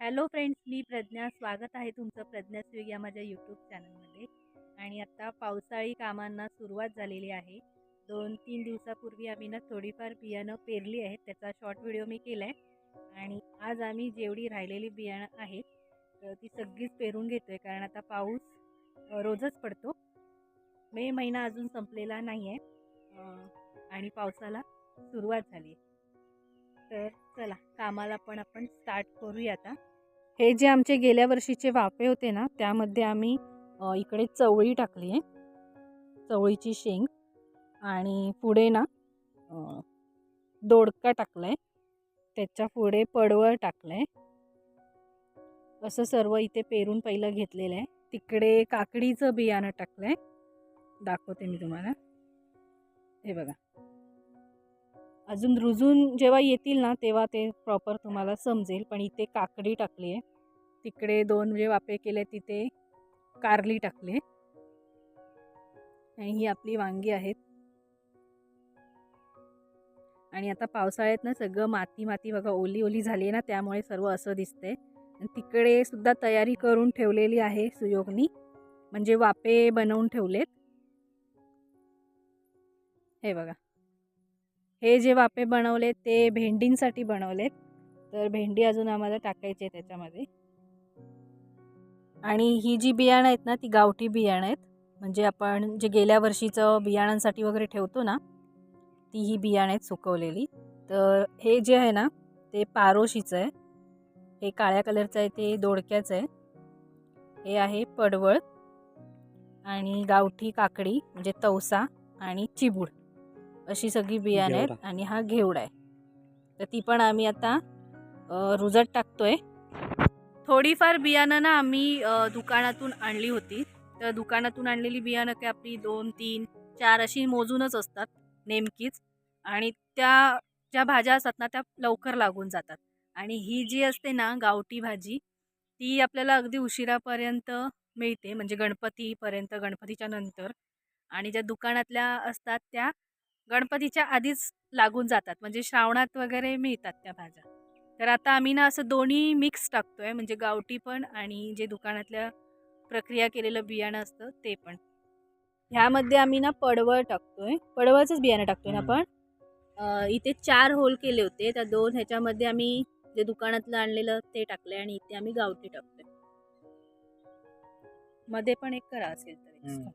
Hello friends मी प्रज्ञा. स्वागत आहे तुमचं प्रज्ञा स्विग या माझ्या यूट्यूब चॅनलमध्ये. आणि आत्ता पावसाळी कामांना सुरुवात झालेली आहे. दोन तीन दिवसापूर्वी आम्ही ना थोडीफार बियाणं पेरली आहेत. त्याचा शॉर्ट व्हिडिओ मी केला आहे आणि आज आम्ही जेवढी राहिलेली बियाणं आहेत तर ती सगळीच पेरून घेतो आहे कारण आता पाऊस रोजच पडतो. मे महिना अजून संपलेला नाही आहे आणि पावसाला सुरुवात झाली आहे. तर चला कामाला पण आपण स्टार्ट करूया आता. हे जे आमचे गेल्या वर्षीचे वाफे होते ना त्यामध्ये आम्ही इकडे चवळी टाकली आहे. चवळीची शेंग आणि पुढे ना दोडका टाकला आहे त्याच्या पुढे पडवळ टाकलं आहे असं सर्व इथे पेरून पहिलं घेतलेलं आहे. तिकडे काकडीचं बियाणं टाकलं आहे दाखवते मी तुम्हाला. हे बघा. अजून रुजून जेव्हा येतील ना तेव्हा ते प्रॉपर तुम्हाला समजेल. पण इथे काकडी टाकली आहे. तिकडे दोन जे वाफे केले तिथे कारली टाकली आणि ही आपली वांगी आहेत आणि आता पावसाळ्यात ना सगळं माती माती बघा ओली ओली झाली आहे ना त्यामुळे सर्व असं दिसतंय. आणि तिकडे सुद्धा तयारी करून ठेवलेली आहे सुयोगनी. म्हणजे वाफे बनवून ठेवलेत. हे बघा. हे जे वाफे बनवले ते भेंडींसाठी बनवलेत. तर भेंडी अजून आम्हाला टाकायची आहे त्याच्यामध्ये. आणि ही जी बियाणं आहेत ना ती गावठी बियाणं आहेत. म्हणजे आपण जे गेल्या वर्षीचं बियाणांसाठी वगैरे ठेवतो ना ती ही बियाणं आहेत सुकवलेली. तर हे जे आहे ना ते पारोशीचं आहे. हे काळ्या कलरचं आहे ते दोडक्याचं आहे. हे आहे पडवळ आणि गावठी काकडी म्हणजे तवसा आणि चिबूड. अशी सगळी बियाणं आहेत. आणि हा घेवडा आहे. तर ती पण आम्ही आता रुजत टाकतोय. थोडीफार बियाणं ना आम्ही दुकानातून आणली होती. तर दुकानातून आणलेली बियाणं काय आपली दोन तीन चार अशी मोजूनच असतात नेमकीच. आणि त्या ज्या भाज्या असतात ना त्या लवकर लागून जातात. आणि ही जी असते ना गावठी भाजी ती आपल्याला अगदी उशिरापर्यंत मिळते. म्हणजे गणपतीपर्यंत गणपतीच्या नंतर. आणि ज्या दुकानातल्या असतात त्या गणपतीच्या आधीच लागून जातात म्हणजे श्रावणात वगैरे मिळतात त्या भाज्या. तर आता आम्ही ना असं दोन्ही मिक्स टाकतोय म्हणजे गावठी पण आणि जे दुकानातल्या प्रक्रिया केलेलं बियाणं असतं ते पण. ह्यामध्ये आम्ही ना पडवळ टाकतोय. पडवळचंच बियाणं टाकतोय ना. आपण. इथे चार होल केले होते त्या दोन ह्याच्यामध्ये आम्ही जे दुकानातलं आणलेलं ते टाकलंय आणि इथे आम्ही गावठी टाकतोय. मध्ये पण एक करा असेल तर.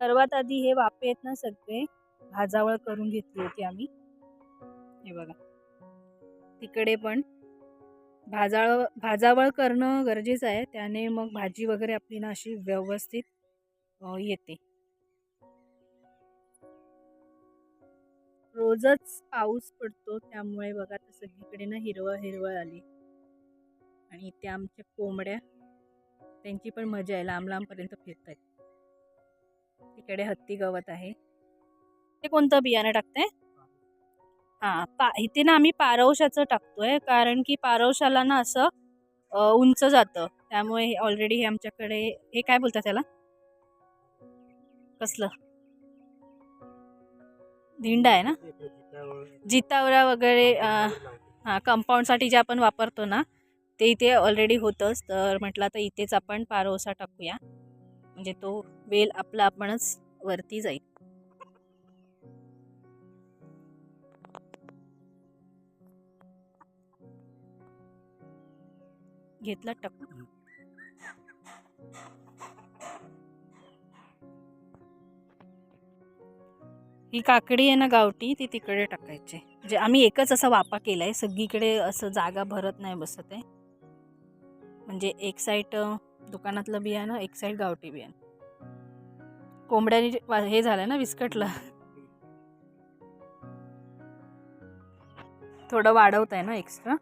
सर्वात आधी हे वाफे आहेत ना सगळे भाजावळ करून घेतली होती आम्ही. हे बघा. तिकडे पण भाजाळ भाजावळ करणं गरजेचं आहे. त्याने मग भाजी वगैरे आपली ना अशी व्यवस्थित येते. रोजच पाऊस पडतो त्यामुळे बघा तर सगळीकडे ना हिरवळ हिरवळ आली. आणि त्या आमच्या कोंबड्या त्यांची पण मजा आहे. लांब लांबपर्यंत फिरत आहेत तिकडे हत्ती गवत आहे. ते कोणतं बियाणं टाकतंय? हां पा इथे ना आम्ही पारवशाचं टाकतोय कारण की पारवशाला ना असं उंच जातं. त्यामुळे ऑलरेडी हे आमच्याकडे हे काय बोलतात त्याला? कसलं? धिंडा आहे ना? जितावरा वगैरे हां कंपाऊंडसाठी जे आपण वापरतो ना ते इथे ऑलरेडी होतंच. तर म्हटलं तर इथेच आपण पारवसा टाकूया. म्हणजे तो वेल आपला आपणच वरती जाईल. घेतला टाकून ही काकडी आहे ना गावठी ती तिकडे टाकायची. म्हणजे आम्ही एकच असा वापा केला आहे सगळीकडे असं जागा भरत नाही बसत आहे. म्हणजे एक साईड दुकानातलं बियाणं एक साईड गावठी बियाणं. कोंबड्याने हे झालं ना विस्कटलं थोडं वाढवत आहे ना एक्स्ट्रा.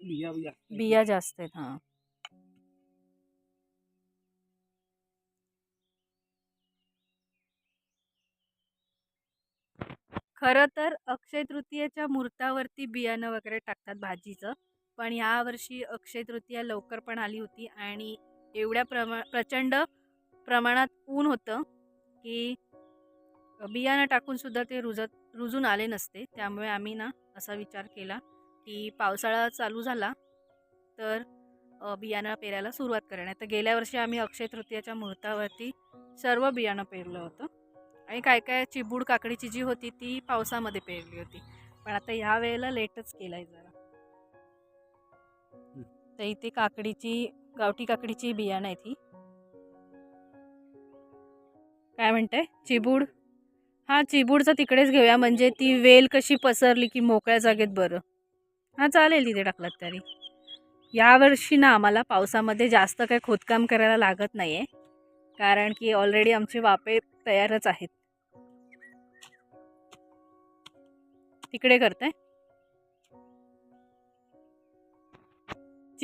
बिया बिया. बिया जास्त आहेत हां. खरं तर अक्षय तृतीयेच्या मुहूर्तावरती बियाणं वगैरे टाकतात भाजीचं. पण ह्या वर्षी अक्षय तृतीया लवकर पण आली होती आणि एवढ्या प्रमा प्रचंड प्रमाणात ऊन होतं की बियाणं टाकून सुद्धा ते रुजत रुजून आले नसते. त्यामुळे आम्ही ना असा विचार केला की पावसाळा चालू झाला तर बियाणं पेरायला सुरुवात करणार तर गेल्या वर्षी आम्ही अक्षय तृतीयाच्या मुहूर्तावरती सर्व बियाणं पेरलं होतं. आणि काय काय चिबूड काकडीची जी होती ती पावसामध्ये पेरली होती. पण आता ह्या वेळेला लेटच केलं आहे जरा. तर इथे काकडीची गावठी काकडीची बियाणं आहे ती काय म्हणते चिबूड? हां चिबूडचा तिकडेच घेऊया. म्हणजे ती वेल कशी पसरली की मोकळ्या जागेत बरं? हां चालेल तिथे टाकलात तरी. यावर्षी ना आम्हाला पावसामध्ये जास्त काही खोदकाम करायला लागत नाही आहे कारण की ऑलरेडी आमचे वापे तयारच आहेत. तिकडे करताय?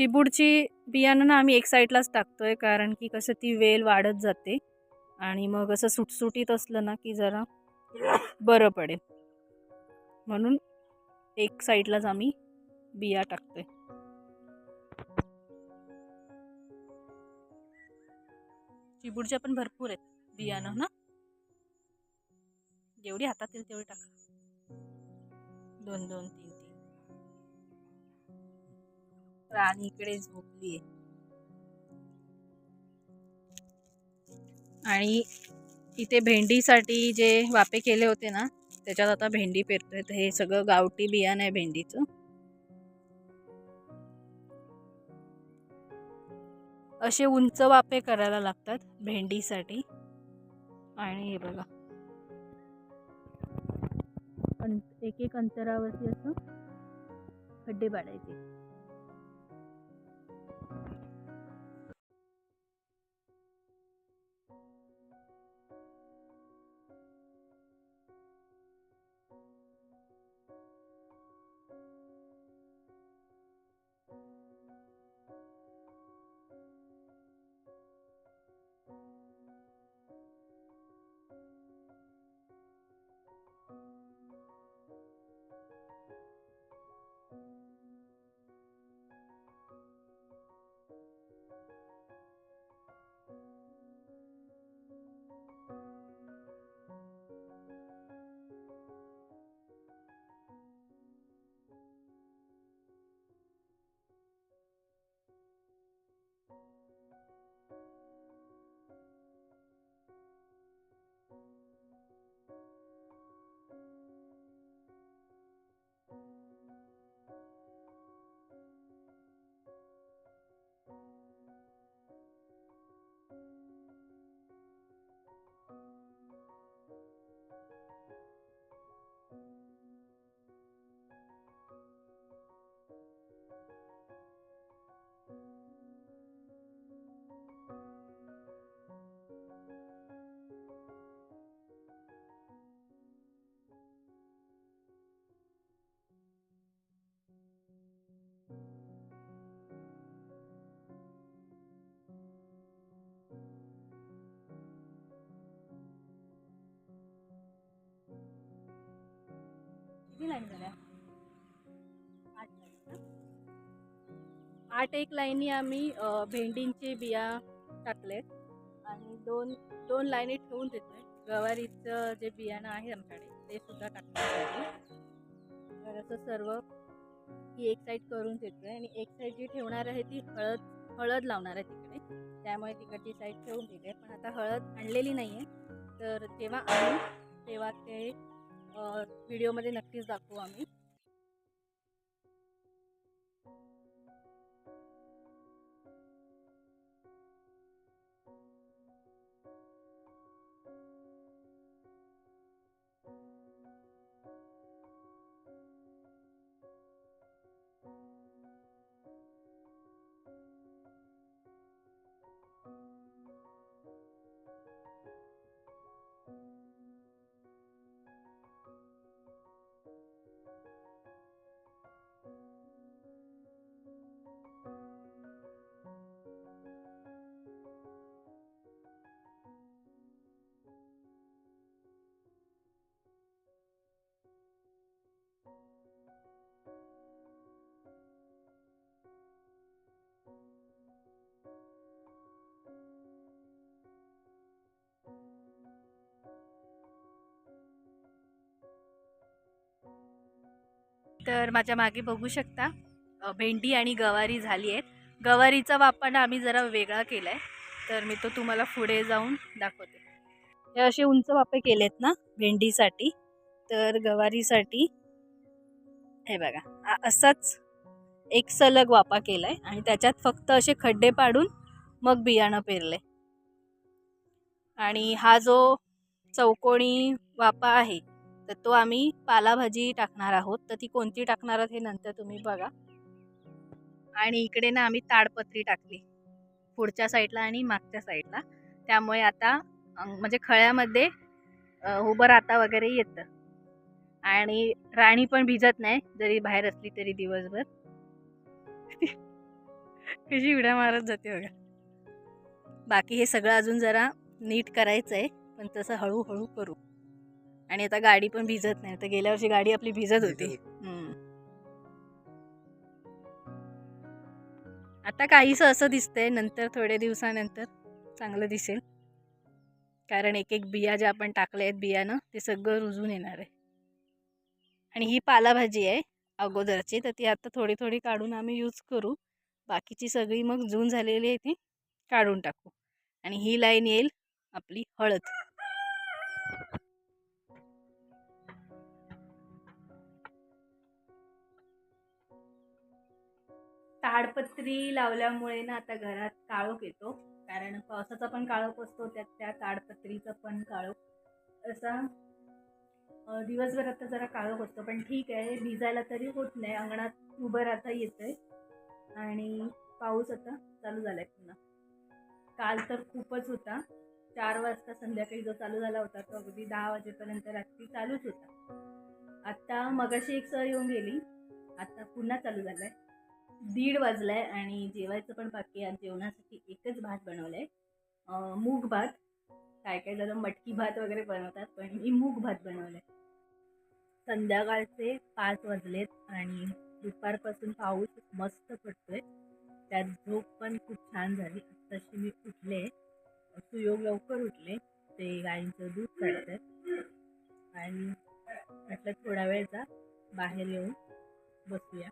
चिबूडची बियाणं ना आम्ही एक साईडलाच टाकतोय कारण की कसं ती वेल वाढत जाते. आणि मग असं सुटसुटीत असलं ना की जरा बरं पडेल. म्हणून एक साईडलाच आम्ही बिया टाकतोय. चिबूडच्या पण भरपूर आहेत बियाणं ना? जेवढी हातात येईल तेवढी टाका. दोन दोन तीन. राणी इकडे झोपली आहे आणि इथे भेंडीसाठी जे वापे केले होते ना त्याच्यात आता भेंडी पेरतोय हे सगळं गावठी बियाणं आहे भेंडीचं. असे उंच वापे करायला लागतात भेंडीसाठी. आणि हे बघा. एक एक अंतरावरती असं खड्डे पाडायचे किती लाईन झाल्या? आठ लाईन. आठ एक लाईनी आम्ही भेंडींचे बिया टाकलेत आणि दोन दोन लाईनी ठेवून देतोय. गवारीचं जे बियाणं आहे आमच्याकडे ते सुद्धा टाकण्यासाठी. तर असं सर्व ही एक साईड करून देतोय आणि एक साईड जी ठेवणार आहे ती हळद हळद लावणार आहे तिकडे. त्यामुळे तिकडची साईड ठेवून दिली आहे. पण आता हळद आणलेली नाही आहे तर तेव्हा आम्ही तेव्हा ते व्हिडिओमध्ये नक्कीच दाखवू आम्ही. तर माझ्या मागे बघू शकता भेंडी आणि गवारी झाली आहेत. गवारीचा वापर आम्ही जरा वेगळा केला आहे तर मी तो तुम्हाला पुढे जाऊन दाखवते. हे असे उंच वापे केलेत ना भेंडीसाठी. तर गवारीसाठी हे बघा असाच एक सलग वापा केला आहे आणि त्याच्यात फक्त असे खड्डे पाडून मग बियाणं पेरले. आणि हा जो चौकोनी वापा आहे तर तो आम्ही पालाभाजी टाकणार आहोत. तर ती कोणती टाकणार आहोत हे नंतर तुम्ही बघा. आणि इकडे ना आम्ही ताडपत्री टाकली. पुढच्या साईडला आणि मागच्या साईडला त्यामुळे आता म्हणजे खळ्यामध्ये उभं राहता वगैरे येतं. आणि राणी पण भिजत नाही जरी बाहेर असली तरी दिवसभर. कशी उड्या मारत जाते बघा. बाकी हे सगळं अजून जरा नीट करायचं आहे पण तसं हळूहळू करू. आणि आता गाडी पण भिजत नाही. तर गेल्या वर्षी गाडी आपली भिजत होती. आता काहीसं असं दिसतंय. नंतर थोड्या दिवसानंतर चांगलं दिसेल. कारण एक एक बिया ज्या आपण टाकल्या आहेत बियाणं ते सगळं रुजून येणार आहे. आणि ही पालाभाजी आहे अगोदरची. तर ती आता थोडी थोडी काढून आम्ही यूज करू. बाकीची सगळी मग जून झालेली आहे ती काढून टाकू. आणि ही लाईन येईल आपली हळद. ताडपत्री लावल्यामुळे ना आता घरात काळोख येतो. कारण पावसाचा पण काळोख असतो त्यात त्या ताडपत्रीचा पण काळोख. असा दिवसभर आता जरा काळोख असतो पण ठीक आहे भिजायला तरी होत नाही. अंगणात उभं राहता येतंय. आणि पाऊस आता चालू झालाय पुन्हा. काल तर खूपच होता. चार वाजता संध्याकाळी जो चालू झाला होता तो अगदी दहा वाजेपर्यंत रात्री चालूच होता. आत्ता मगाशी एक सर येऊन गेली. आता पुन्हा चालू झालाय. दीड वाजलाय आणि जेवायचं पण बाकी आहे. आज जेवणासाठी एकच भात बनवलाय. आहे मूग भात. काय काय जरा मटकी भात वगैरे बनवतात पण मी मूग भात बनवलाय. संध्याकाळचे पाच वाजलेत आणि दुपारपासून पाऊस मस्त पडतोय. त्यात झोप पण खूप छान झाली. तशी मी उठले. सुयोग लवकर उठले. ते गाईंचं दूध काढतात आणि म्हटलं थोडा वेळ जा. बाहेर येऊन बसूया.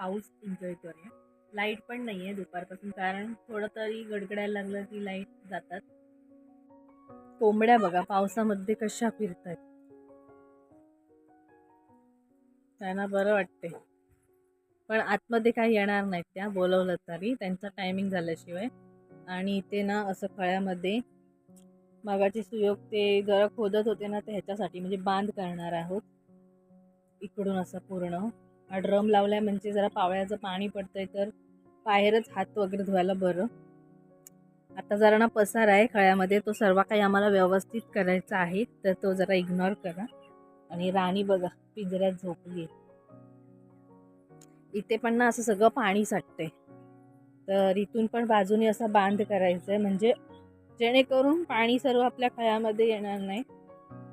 पाऊस एन्जॉय करूया. लाइट पण नाही आहे दुपारपासून कारण थोडं तरी गडगडायला लागलं की लाइट जातात. कोंबड्या बघा पावसामध्ये कशा फिरतात त्यांना बरं वाटते पण आतमध्ये काही येणार नाहीत त्या बोलवलं तरी. त्यांचा टायमिंग झाल्याशिवाय. आणि इथे ना असं फळ्यामध्ये मगाची सुयोग ते जरा खोदत होते ना ते ह्याच्यासाठी म्हणजे बांध करणार आहोत. इकडून असं पूर्ण. ड्रम लावलाय म्हणजे जरा पावळ्याचं पाणी पडतंय तर बाहेरच हात वगैरे धुवायला बरं. आता जरा ना पसार आहे खळ्यामध्ये तो सर्व काही आम्हाला व्यवस्थित करायचा आहे तर तो जरा इग्नोर करा. आणि राणी बघा पिंजऱ्यात झोपली इथे पण ना असं सगळं पाणी साठतंय. तर इथून पण बाजूने असा बांध करायचा आहे म्हणजे जेणेकरून पाणी सर्व आपल्या खळ्यामध्ये येणार नाही.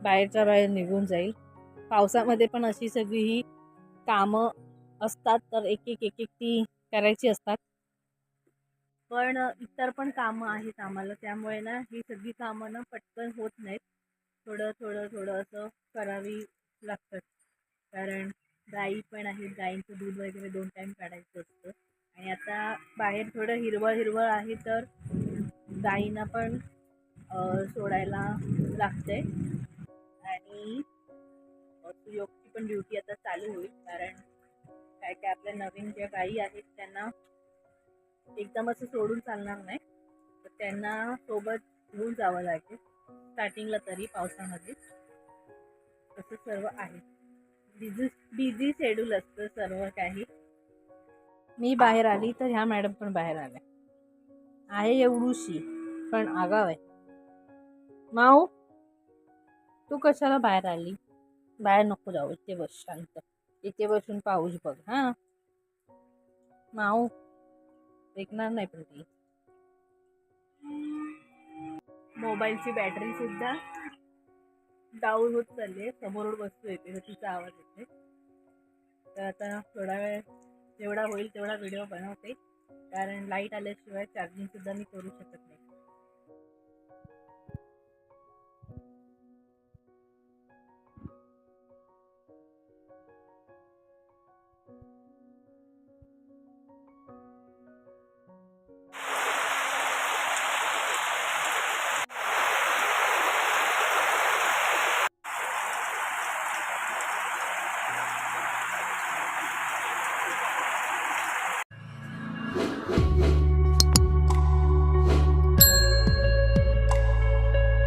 बाहेरच्या बाहेर निघून जाईल. पावसामध्ये पण अशी सगळी ही कामं असतात तर एक एक एक एक ती करायची असतात. पण इतर पण कामं आहेत आम्हाला. त्यामुळे ना ही सगळी कामं ना पटकन होत नाहीत. थोडं थोडं थोडं असं करावी लागतात. कारण गाई पण आहेत. गाईंचं दूध वगैरे दोन टाईम काढायचं असतं. आणि आता बाहेर थोडं हिरवळ हिरवळ आहे तर गाईंना पण सोडायला लागते आणि सुयोगची पण ड्युटी आता चालू होईल. कारण काय काय आपल्या नवीन ज्या गायी आहेत त्यांना एकदम असं सोडून चालणार नाही. तर त्यांना सोबत घेऊन जावं लागेल. स्टार्टिंगला तरी पावसामध्ये. असं सर्व आहे. बिझी बिझी शेड्यूल असतं सर्व काही. मी बाहेर आली तर ह्या मॅडम पण बाहेर आल्या. आहे एवढूशी पण आगाव आहे. माऊ तू कशाला बाहेर आली? बाहेर नको जाऊ इथे बस शांत. इथे बसून पाऊस बघ हा. माऊ ऐकणार नाही पण ती मोबाईलची बॅटरी सुद्धा डाऊन होत चालली आहे. समोरून वस्तू येते तिचा आवाज येते तर आता थोडा वेळ जेवढा होईल तेवढा व्हिडिओ बनवते. कारण लाइट आल्याशिवाय चार्जिंग सुद्धा मी करू शकत नाही.